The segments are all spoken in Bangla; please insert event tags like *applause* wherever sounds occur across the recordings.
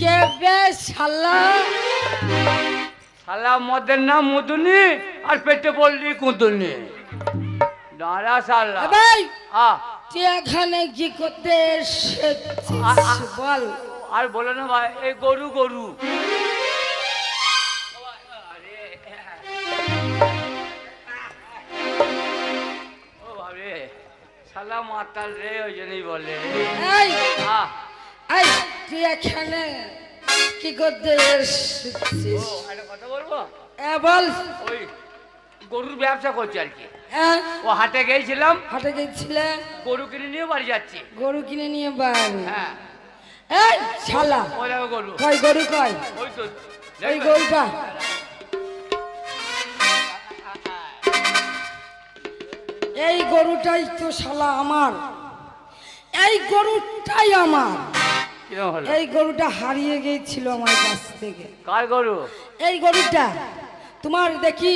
কে বে শালা? শালা মদের নাম আর পেটে পড়লি কুঁদুনি। দাঁড়া শালা। ভাই আ। তুই এখানে কি করতে এসেছিস বল। আর বলে না ভাই এই গরু গরু। শালা মাতাল রে ওই জন্যই বলে। এই আ, এই তুই এখানে? কি করতে এসেছিস? কথা বলব? এ বল। ওই গরুর ব্যবসা করছি আর কি। হ্যাঁ? ও হাটে গেছিলাম। হাটে গেছিলে? গরু কিনে নিয়ে বাড়ি যাচ্ছি। গরু কিনে নিয়ে বাড়ি? হ্যাঁ। এই শালা। ওই গরু। কয় গরু কয়? ওই তো ওই দেখবে? গরুটা। এই গরুটাই তো শালা আমার। এই গরুটাই আমার। এই গরুটা হারিয়ে গিয়েছিল আমার কাছ থেকে। কার গরু? এই গরুটা। তোমার দেখি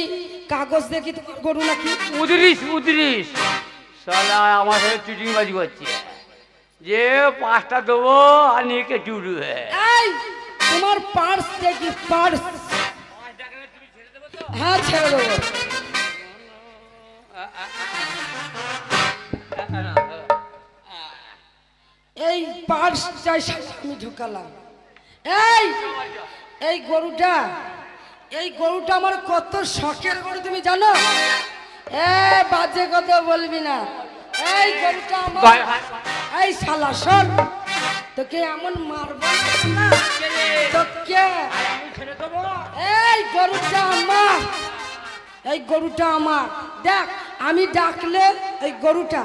কাগজ দেখি তোমার গরু নাকি? উদরিস উদরিস শালা আমার সাথে চিটিং বাজি করছে। যে পাঁচটা দেবো আর নিয়ে চুরু এই তোমার পার্স দেখি পার্স হ্যাঁ ছেড়ে দেবো। এই পার্সটাই আমি ঢুকালাম। এই এই গরুটা এই গরুটা আমার কত শখের গরু তুমি জানো? এ বাজে কথা বলবি না। এই গরুটা আমার এই শালা শোন। তোকে এমন মারবো না। তোকে এই গরুটা আমার। এই গরুটা আমার। দেখ আমি ডাকলে এই গরুটা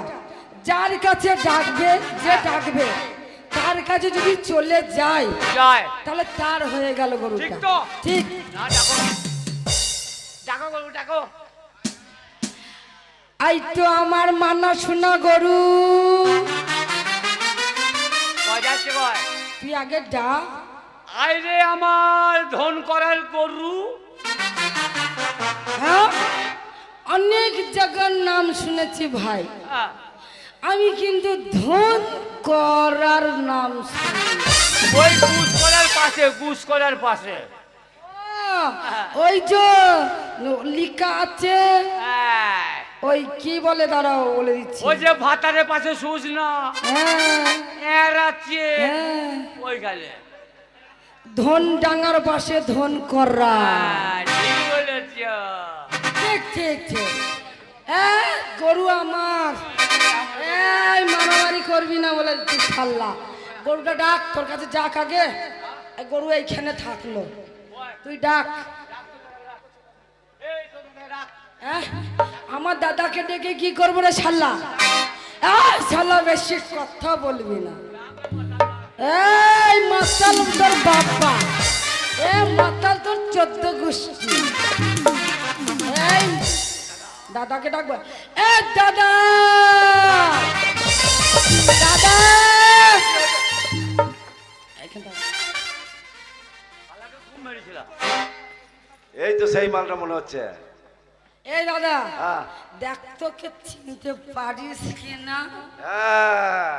যার কাছে ডাকবে যে ডাকবে তার কাছে যদি চলে যায় যায়। তাহলে তার হয়ে গেল গরুটা। ঠিক তো? ঠিক। না ডাকো ডাকো গরু ডাকো। এই তো আমার মানা শোনা গরু। যাচ্ছে কয়? তুই আগে ডাক আইরে আমার ধন করার গরু। হ্যাঁ? অনেক জায়গার নাম শুনেছি ভাই। হ্যাঁ, আমি কিন্তু ধন করার নাম ওই গুস করার পাশে গুস করার পাশে। ওই যে লিখা আছে হ্যাঁ, ওই কি বলে দাঁড়াও বলে দিচ্ছি। ওই যে ভাতারের পাশে শুস না? হ্যাঁ। এরাচ্ছে হ্যাঁ। ওই গালে। ধন ডাঙ্গার পাশে ধন করা। হ্যাঁ, ঠিক বলেছ। ঠিক ঠিক গরু করবি না বলে ছাড়লা গরুটা ডাক, তোর কাছে যাক আগে গরু এইখানে থাকল। তুই ডাক। হ্যাঁ? আমার দাদাকে ডেকে কি করব রে শাল্লা? শাল্লা, বেশি কথা বলবি না। এই মাতাল তোর বাবা। এ মাতাল তোর চোদ্দ গোষ্ঠী। এই দাদাকে ডাকবো। এ দাদা! এই তো সেই মালটা মনে হচ্ছে। এই দাদা হ্যাঁ। দেখ তোকে চিনতে পারিস কিনা হ্যাঁ,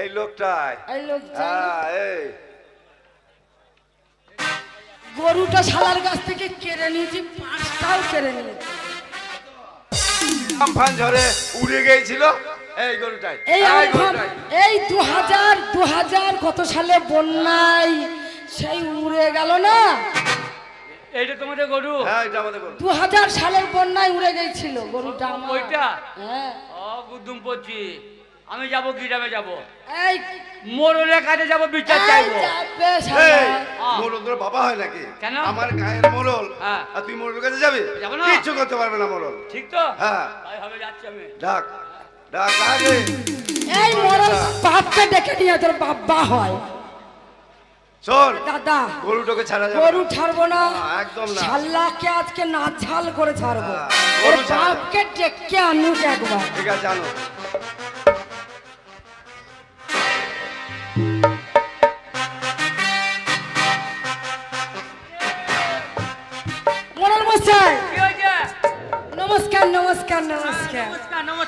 এই লোকটাই। এই লোক হ্যাঁ এই। গরুটা শালার কাছ থেকে কেড়ে নিয়েছি পাঁচটাও কেড়ে নিয়েছি। আমফান ঝড়ে উড়ে গিয়েছিল। এই গরুটাই এই গরুটাই। এই দু হাজার দু হাজার কত সালে বন্যায় সেই উড়ে গেল না? এইটা তোমাদের গরু? হ্যাঁ এটা আমাদের গরু। দু হাজার সালের বন্যায় উড়ে গেছিল গরুটা আমার। ওইটা? হ্যাঁ। ও গুদুম পড়ছি আমি যাব গ্রামে যাব। এই মোড়লের কাছে যাব বিচার এই চাইব। যাবে মোরল তোর বাবা হয় নাকি? কেন? আমার গায়ের মোরল হ্যাঁ। আর তুই মোরলের কাছে যাবি? যাব না। কিচ্ছু করতে পারবে না মোরল ঠিক তো? হ্যাঁ। তাই হবে যাচ্ছি আমি। ডাক এই মরণ বাপকে ডেকে নিয়ে তোর বাবা হয়। শোন দাদা গরুটাকে ছাড়া যাবে গরু ছাড়বো না। একদম না। শাল্লাকে আজকে না ঝাল করে ছাড়বো ওর। বাপকে ডেকে আনুক একবার। ঠিক আছে মশাই নমস্কার নমস্কার নমস্কার।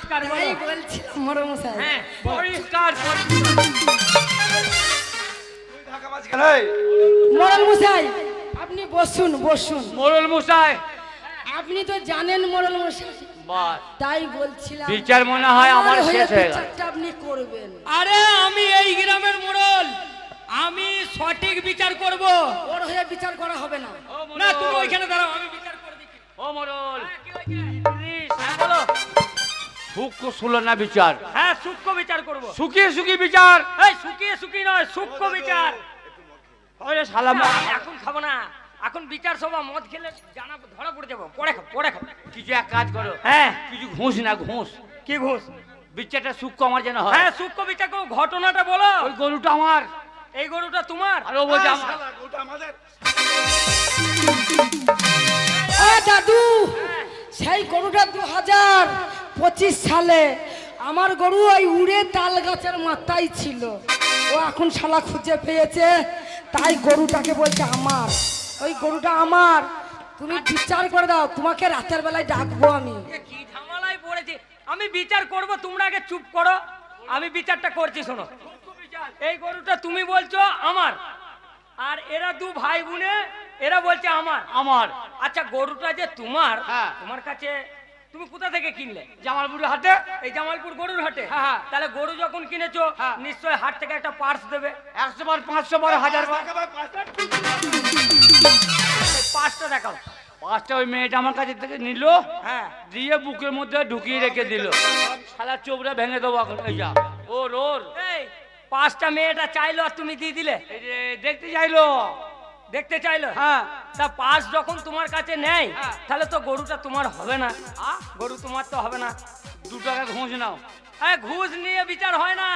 নমস্কার বলো। এই বলছিলাম মরণ মশাই হ্যাঁ পরিষ্কার পরিষ্কার। মোড়ল মশাই আপনি বসুন বসুন। মোরল মশাই আপনি তো জানেন মোড়ল মশাই তাই বলছিলাম বিচার মনে হয় আমার হয়ে শেষ হয়ে গেল। আপনি করবেন। আরে আমি এই গ্রামের মোড়ল। আমি সঠিক বিচার করব। ওর হয়ে বিচার করা হবে না। না তুমি ওইখানে দাঁড়াও আমি বিচার করে দিচ্ছি ও মোরল হ্যাঁ, সূক্ষ্ম না বিচার। হ্যাঁ সূক্ষ্ম বিচার করব। শুকিয়ে শুকিয়ে বিচার। এই শুকিয়ে শুকিয়ে নয় সূক্ষ্ম বিচার। ওরে শালা না, এখন খাব না। এখন বিচার সভা মদ খেলে জানা ধরা পড়ে যাব। পরে খাব পরে খাব। কিছু এক কাজ করো। হ্যাঁ। কিছু ঘুষ না ঘুষ। কি ঘুষ? বিচারটা সূক্ষ্ম আমার যেন হয়। হ্যাঁ সূক্ষ্ম বিচার করব ঘটনাটা বলো। ওই গরুটা আমার। এই গরুটা তোমার? আর ও বলছে আমার। ওটা আমাদের। দাদু। সেই গরুটা দু হাজার। পঁচিশ সালে আমার গরু ওই উড়ে তাল গাছের মাথায় ছিল। ও এখন শালা খুঁজে পেয়েছে তাই গরুটাকে বলছে আমার। ওই গরুটা আমার। তুমি বিচার করে দাও তোমাকে রাতের বেলায় ডাকবো আমি। কি ঝামেলায় পড়েছি? আমি বিচার করব তোমরা আগে চুপ করো। আমি বিচারটা করছি শোনো। এই গরুটা তুমি বলছো আমার। আর এরা দু ভাই বোনে এরা বলছে আমার। আমার। আচ্ছা গরুটা যে তোমার হ্যাঁ। তোমার কাছে তুমি কোথা থেকে কিনলে? জামালপুর হাটে? এই জামালপুর গরুর হাটে। হ্যাঁ, হ্যাঁ। তাহলে গরু যখন কিনেছো হ্যাঁ। নিশ্চয় হাট থেকে একটা পার্স দেবে। একশো বার পাঁচশো বার হাজার বার। পার্সটা দেখাও। পাঁচটা ওই মেয়েটা আমার কাছে থেকে নিল হ্যাঁ। দিয়ে বুকের মধ্যে ঢুকিয়ে রেখে দিল। শালা চোপড়া ভেঙে দেবো এখন এই যা। ওর ওর। এই পাঁচটা মেয়েটা চাইলো আর তুমি দিয়ে দিলে? দেখতে চাইলো। দেখতে চাইলো? হ্যাঁ। তা পাস যখন তোমার কাছে নেয় হ্যাঁ। তাহলে তো গরুটা তোমার হবে না। গরু তোমার তো হবে না। দু টাকা ঘুষ নাও। ঘুষ নিয়ে বিচার হয় না।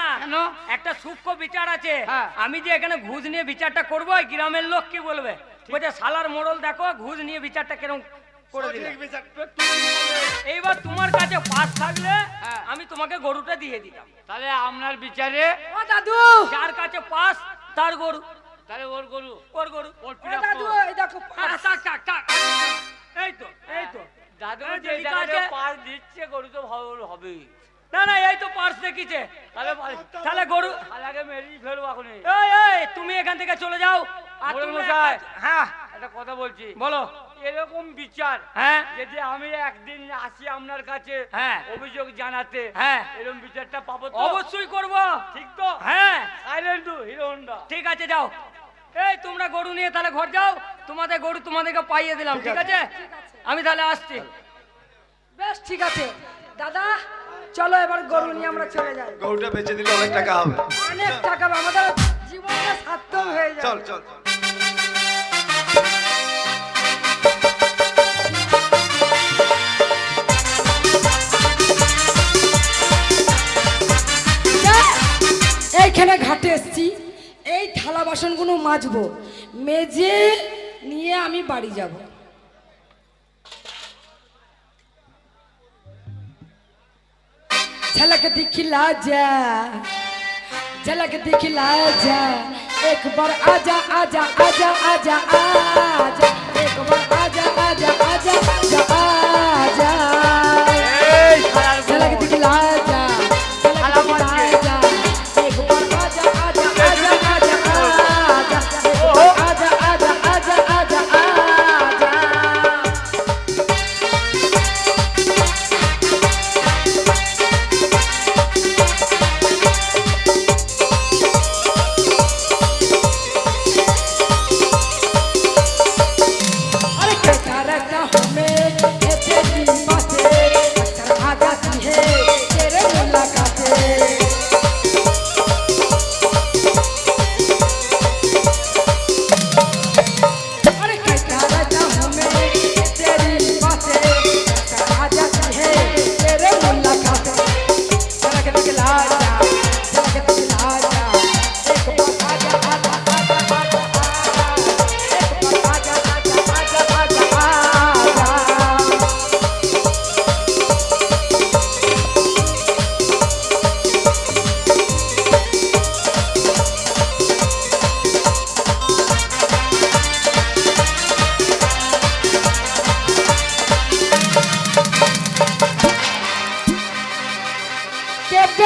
একটা সূক্ষ্ম বিচার আছে। হ্যাঁ। আমি যে এখানে ঘুষ নিয়ে বিচারটা করব গ্রামের লোক কি বলবে? বলছে সালার মোড়ল দেখো ঘুষ নিয়ে বিচারটা কেরম করে দিলে। এইবার তোমার কাছে পাস থাকলে হ্যাঁ। আমি তোমাকে গরুটা দিয়ে দিতাম। তাহলে আপনার বিচারে ও দাদু! যার কাছে পাস তার গরু। তাহলে ওর গরু। ওর গরু। ওর পিঠা দাদু এই দেখো। এই তো এই তো। দাদু যে পাস দিচ্ছে গরু তো ভালো হবে না না এই তো পার্স দেখিছে। তাহলে তাহলে গরু ফেলব এখন এই। এই তুমি এখান থেকে চলে যাও। আর তুমি হ্যাঁ। একটা কথা বলছি। বলো। এরকম বিচার হ্যাঁ। যদি আমি একদিন আসি আপনার কাছে হ্যাঁ। অভিযোগ জানাতে হ্যাঁ। এরকম বিচারটা পাবো তো? অবশ্যই করব। ঠিক তো? হ্যাঁ। সাইলেন্ট হিরো হন্ডা ঠিক আছে যাও। এই তোমরা গরু নিয়ে তাহলে ঘর যাও। তোমাদের গরু তোমাদেরকে পাইয়ে দিলাম ঠিক আছে। আমি তাহলে আসছি। বেশ ঠিক আছে। দাদা চলো এবার গরু নিয়ে আমরা চলে যাই। গরুটা বেচে দিলে অনেক টাকা হবে। অনেক টাকা হবে, আমাদের জীবনটা সার্থক হয়ে যাবে। চল চল চল। এইখানে ঘাটে এসছি। থালা বাসনগুলো মাজব। মেজে নিয়ে আমি বাড়ি যাব। ছেলেকে দিখিলা যা ছেলেকে দিখিলা যা একবার আজা আজা আজা আজা আজা, একবার আজা আজা আজা আজা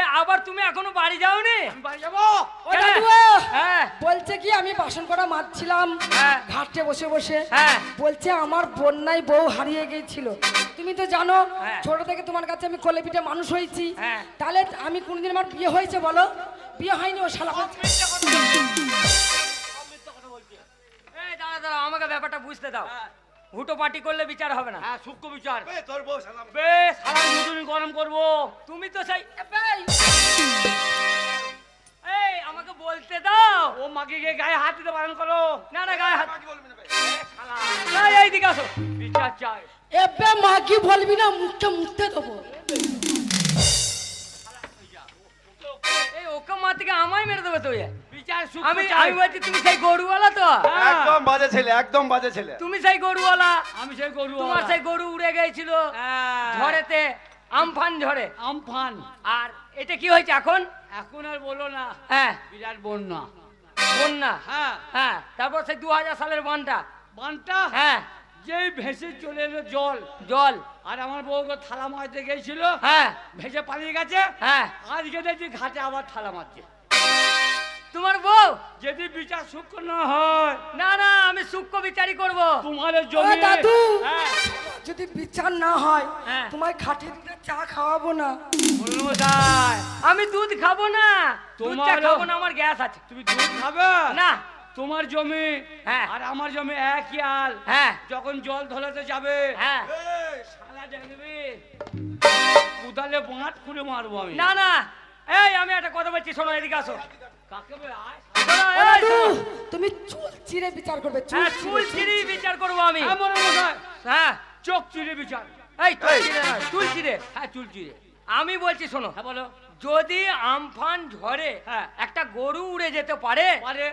এ আবার তুমি এখনও বাড়ি যাওনি? বাড়ি যাব। হ্যাঁ। বলছে কি আমি বাসন করা মারছিলাম হ্যাঁ। ঘাটে বসে বসে। হ্যাঁ। বলছে আমার বন্যায় বউ হারিয়ে গিয়েছিল তুমি তো জানো। ছোট থেকে তোমার কাছে আমি কোলে পিঠে মানুষ হয়েছি। হ্যাঁ। তাহলে আমি কোনদিন আমার বিয়ে হয়েছে বলো? বিয়ে হয়নি ও শালা। দাঁড়া দাঁড়া আমাকে ব্যাপারটা বুঝতে দাও। হুটো পাটি করলে বিচার হবে না। হ্যাঁ শুক্র বিচার। বে, তোর বউ সালাম। বেশ সারা দুজনই গরম করব। তুমি তো সেই এই, এই আমাকে বলতে দাও। ও মাকে গিয়ে গায়ে হাত দিতে বারণ করো। না না গায়ে হাত বলবি না বে? এই, এইদিকে আসো। বিচার চাই। এবে মা কি বলবি না মুখটা মুখতে দেবো। এই ওকে মা থেকে আমায় মেরে দেবে তো এ। বিচার শুক্র আমি আমি বলছি তুমি সেই গরুওয়ালা তো? হ্যাঁ। একদম বাজে ছেলে একদম বাজে ছেলে। তুমি সেই গরুওয়ালা? আমি সেই গরু তোমার সেই গরু উড়ে গিয়েছিল হ্যাঁ। ঝড়েতে আমফান ঝড়ে। আমফান আর এটা কি হয়েছে এখন? এখন আর বলো না। হ্যাঁ। বিরাট বন্যা। বন্যা? হ্যাঁ। হ্যাঁ। তারপর সেই দু হাজার সালের বানটা? বানটা? হ্যাঁ। যেই ভেসে চলে এলো জল। জল। আর আমার বউকে থালা মারতে গেছিল। হ্যাঁ। ভেসে পালিয়ে গেছে। হ্যাঁ। আজকে দেখছি ঘাটে আবার থালা মারছে। তোমার বউ? যদি বিচার শুক্র না হয়। না না আমি সূক্ষ্ম বিচারই করব। তোমার জমি দাদু হ্যাঁ। যদি বিচার না হয় হ্যাঁ। তোমায় খাটে দিতে চা খাওয়াবো না। আমি দুধ খাব না। দুধ চা খাব না আমার গ্যাস আছে। তুমি দুধ খাবে? না। তোমার জমি হ্যাঁ। আর আমার জমি একই আল। হ্যাঁ। যখন জল ধরাতে যাবে হ্যাঁ। এই, শালা দেখবি? কোদালে বাঁট খুঁড়ে মারবো আমি। না না। এই আমি একটা কথা বলছি শোনো এদিকে আসো। তুমি চুল চিরে বিচার করবে চুল হ্যাঁ চিরে, বিচার করব আমি। হ্যাঁ, হ্যাঁ। চোখ চিরে বিচার। এই চুল চিরে নয়, চুল চিরে হ্যাঁ চুল চিরে আমি বলছি শোনো হ্যাঁ বলো। যদি আমফান হ্যাঁ। একটা গরু উড়ে যেতে পারে পারে।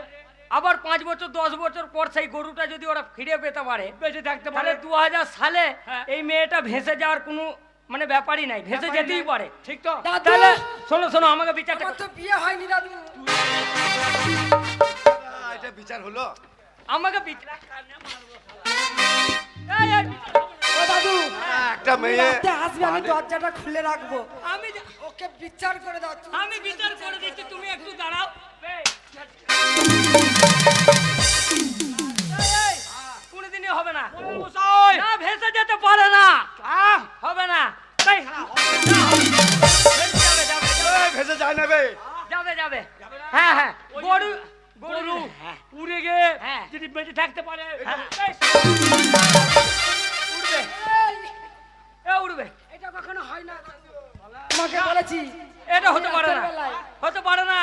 আবার পাঁচ বছর দশ বছর পর সেই গরুটা যদি ওরা ফিরে পেতে পারে বেঁচে থাকতে পারে। দু হাজার সালে হ্যাঁ। এই মেয়েটা ভেসে যাওয়ার কোনো মানে ব্যাপারই নাই ভেসে যেতেই পারে। ঠিক তো। তাহলে শোনো শোনো আমাকে বিচারটা বিয়ে হয়নি দাদু। এটা বিচার হলো। আমাকে বিচার এই, এই, ও দাদু একটা মেয়ে আসবে আমি দরজাটা খুলে রাখব। আমি ওকে বিচার করে দাও আমি বিচার করে দিচ্ছি তুমি একটু দাঁড়াও। এই, এই, এই, কোনোদিনই হবে না। না ভেসে যেতে পারে না। হবে না। ভেসে যায় না যাবে যাবে। হ্যাঁ হ্যাঁ। গরু গরু হ্যাঁ। উড়ে গিয়ে হ্যাঁ। যদি বেঁচে থাকতে পারে হ্যাঁ। উড়বে। এ উড়বে। এটা কখনো হয় না তোমাকে বলেছি। এটা হতে পারে না। হতে পারে না।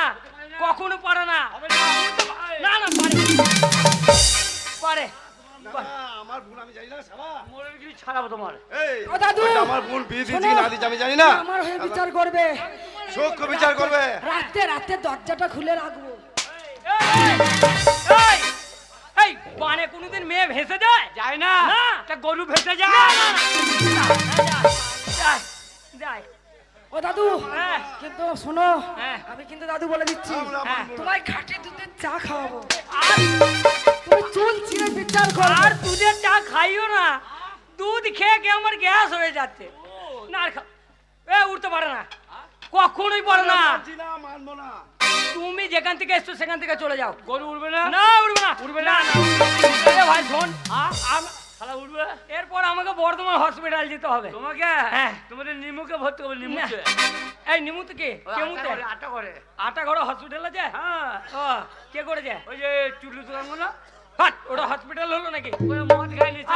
কখনো পারে না। না। না পারে। পারে। আমার বোন আমি জানি না সাবা। মরে কি ছাড়াবো তোমার। এই ও দাদু আমার বোন বিয়ে দিয়েছি না দিয়েছি আমি জানি না। আমার হয়ে বিচার করবে। সূক্ষ্ম বিচার করবে। রাতে রাতে দরজাটা খুলে রাখব। এই, এই, এই বানে কোনোদিন মেয়ে ভেসে যায়? যায় না। না। একটা গরু ভেসে যায়? না, না, না, যায়, যায়, ও দাদু হ্যাঁ। কিন্তু শোনো হ্যাঁ। আমি কিন্তু দাদু বলে দিচ্ছি হ্যাঁ। তোমায় ঘাটে দুধের চা খাওয়াবো। আর তুমি চুল চিরে বিচার করো। আর দুধের চা খাইও না। দুধ খেয়ে খেয়ে আমার গ্যাস হয়ে যাচ্ছে? না আর খা- এ উঠতে পারে না। কখনোই পারে না। মানছি না, মানবো না। তুমি যেখান থেকে এসছো সেখান থেকে চলে যাও। গরু উড়বে না? না উঠবে না। উঠবে না? উঠবে ভাই শোন। শালা এরপর আমাকে বর্ধমান হসপিটাল যেতে হবে। তোমাকে? হ্যাঁ। তোমাদের নিমুকে ভর্তি করবে নিমুকে। এই নিমুতে কে? কেমুতে আটা করে আটা ঘর হসপিটাল আছে? হ্যাঁ। কে করেছে? ওই যে চুলি দোকান ওটা হসপিটাল হলো নাকি?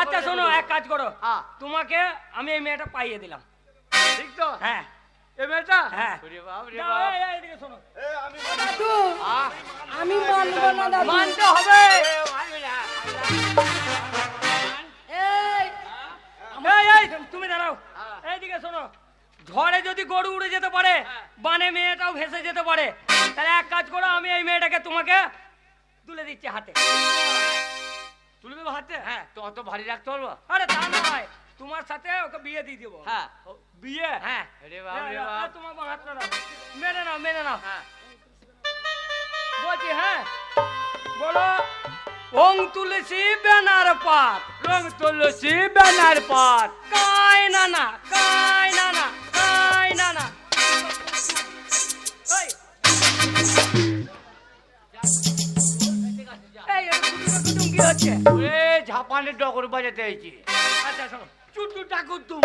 আচ্ছা শোনো এক কাজ করো। হ্যাঁ। তোমাকে আমি এই মেয়েটা পাইয়ে দিলাম। ঠিক তো? হ্যাঁ। এ মেয়েটা হ্যাঁ। ওরে বাপ রে বাপ। এই, এই, এদিকে শোনো। এই, আমি দাদু আমি মানবো না দাদু। মানতে হবে। এ মারবে না। এই এই এই তুমি দাঁড়াও। এইদিকে শোনো। ঝড়ে যদি গরু উড়ে যেতে পারে বানে মেয়েটাও ভেসে যেতে পারে তাহলে এক কাজ করো আমি এই মেয়েটাকে তোমাকে তুলে দিচ্ছি হাতে। তুলে দেবো হাতে? হ্যাঁ। তো অত ভারী রাখতে পারব? আরে তা নয় তোমার সাথে ওকে বিয়ে দিয়ে দেবো হ্যাঁ বিয়ে হ্যাঁ রে বাপ রে আর তোমার হাতটা রাখো। মেনে নাও মেনে নাও হ্যাঁ বলছি হ্যাঁ বলো ওং তুলসী বেনার পাত রং তুলসী ব্যানার পাত কাই না না কাই না না কাই না না এই ঝাপানের ডগর বাজাতে হয়েছি আচ্ছা শোনো চুটু টাকু তুম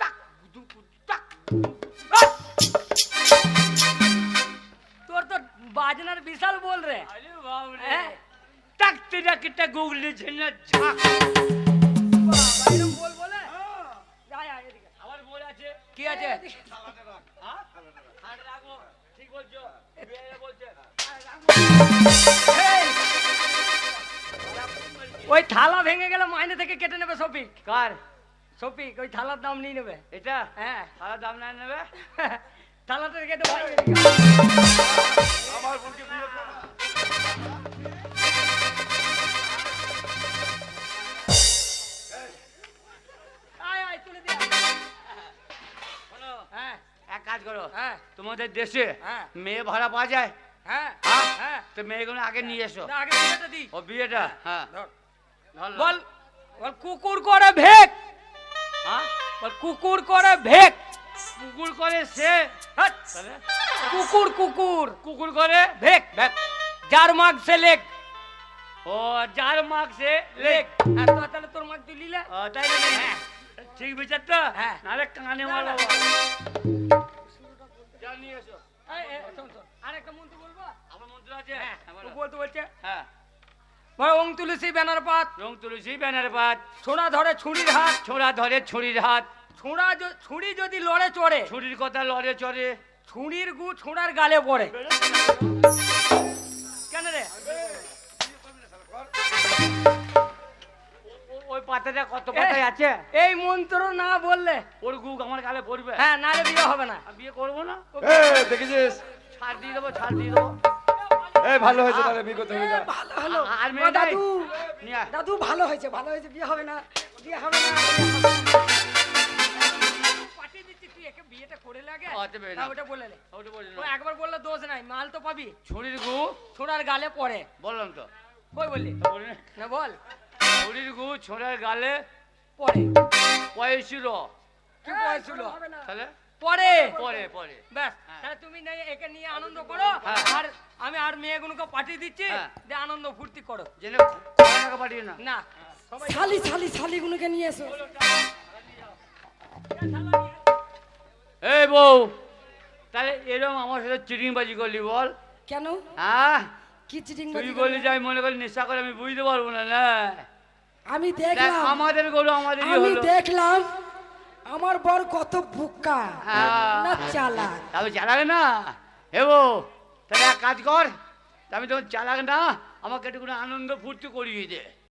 টাক টাক! তোর তো বাজনার বিশাল বল রে। হ্যাঁ? টাকতে টাকতে গুগলি ঝেনা ঝাক। বল বলে আয়, এদিকে। আমার বলে আছে। কি আছে? হ্যাঁ? ঠিক বলছো। বলছে। ওই থালা ভেঙে গেলে মাইনে থেকে কেটে নেবে শফিক। কার? শফিক ওই থালার দাম নিয়ে নেবে। এটা? হ্যাঁ। থালার দাম না নেবে? *laughs* থালাটা কেটে আমার বোনকে বিয়ে আয় আয় তুলে হ্যাঁ। এক কাজ করো। হ্যাঁ। তোমাদের দেশে হ্যাঁ। মেয়ে ভাড়া পাওয়া যায়? হ্যাঁ হ্যাঁ? হ্যাঁ। তো মেয়েগুলো আগে নিয়ে এসো। আগে বিয়েটা দিই। ও বিয়েটা? হ্যাঁ। বল বল কুকুর করে ভেক। হ্যাঁ? বল কুকুর করে ভেক। কুকুর করে সে কুকুর কুকুর। কুকুর করে ভেক ভেক। যার মাগ সে লেক। ও যার মাগ সে লেক। আর তো তাহলে তোর মাগ তুই লিলে। তাই না হ্যাঁ। ঠিক বিচার তো? হ্যাঁ। নাহলে কানে মার শোন, আরেকটা মন্ত্র বলব? আমার মন্ত্র আছে? হ্যাঁ হ্যাঁ। বলতে বলছে। হ্যাঁ। ওং তুলসী ব্যানার পাত। রং তুলসী ব্যানার পাত। ছোড়া ধরে ছুরির হাত। ছোড়া ধরে ছুরির হাত। ছোড়া য- ছুরি যদি লড়ে চড়ে ছুরির কথা লড়ে চড়ে। ছুরির গু ছোড়ার গালে পড়ে। কেন রে? ও- ওই পাতাটা কত পাতায় আছে? এই মন্ত্র না বললে ওর গুক আমার গালে পড়বে। হ্যাঁ নালে বিয়ে হবে না। আমি বিয়ে করব না? এ, দেখেছিস ছাড় দিয়ে দেবো ছাড় দিয়ে দেবো। এই ভালো হয়েছে তাহলে বিয়ে করতে হয়ে যা। ভালো হলো। আর ও নাই? দাদু নিয়ে আয়। দাদু ভালো হয়েছে ভালো হয়েছে বিয়ে হবে না বিয়ে হবে না। বিয়ে হবে না। পাঠিয়ে দিচ্ছি তুই একে বিয়েটা করে লাগে ও, দেবে না। ওটা বলে নে ওটা বলি ও না। একবার বললে দোষ নাই মাল তো পাবি। ছুরির গু? ছোড়ার গালে পড়ে। বললাম তো। কই বললি? বলি না। না বল। ছুরির গু ছোড়ার গালে পড়ে। পয়সিল কি বয়স তাহলে? পরে। পরে পরে। ব্যাস হ্যাঁ। তাহলে তুমি নেই একে নিয়ে আনন্দ করো। হ্যাঁ। আর আমি আর মেয়েগুলোকে পাঠিয়ে দিচ্ছি হ্যাঁ। যে আনন্দ ফুর্তি করো। জেনে টাকা পাঠিয়ে না? না সবাই শালি শালি শালিগুলোকে নিয়ে এসো। এই বউ তাহলে এরকম আমার সাথে চিটিং বাজি করলি বল। কেন? হ্যাঁ? কি চিটিং তুই বললি যে আমি মনে করি নেশা করে আমি বুঝতে পারব না না। আমি দেখলাম। আমাদের গরু আমাদেরই আমি দেখলাম। আমার বর কত বুকা হ্যাঁ। না চালা তবে চালাক না। হে বউ তাহলে এক কাজ কর তা আমি তখন চালাক না আমাকে একটু আনন্দ ফুর্তি করিয়ে দে।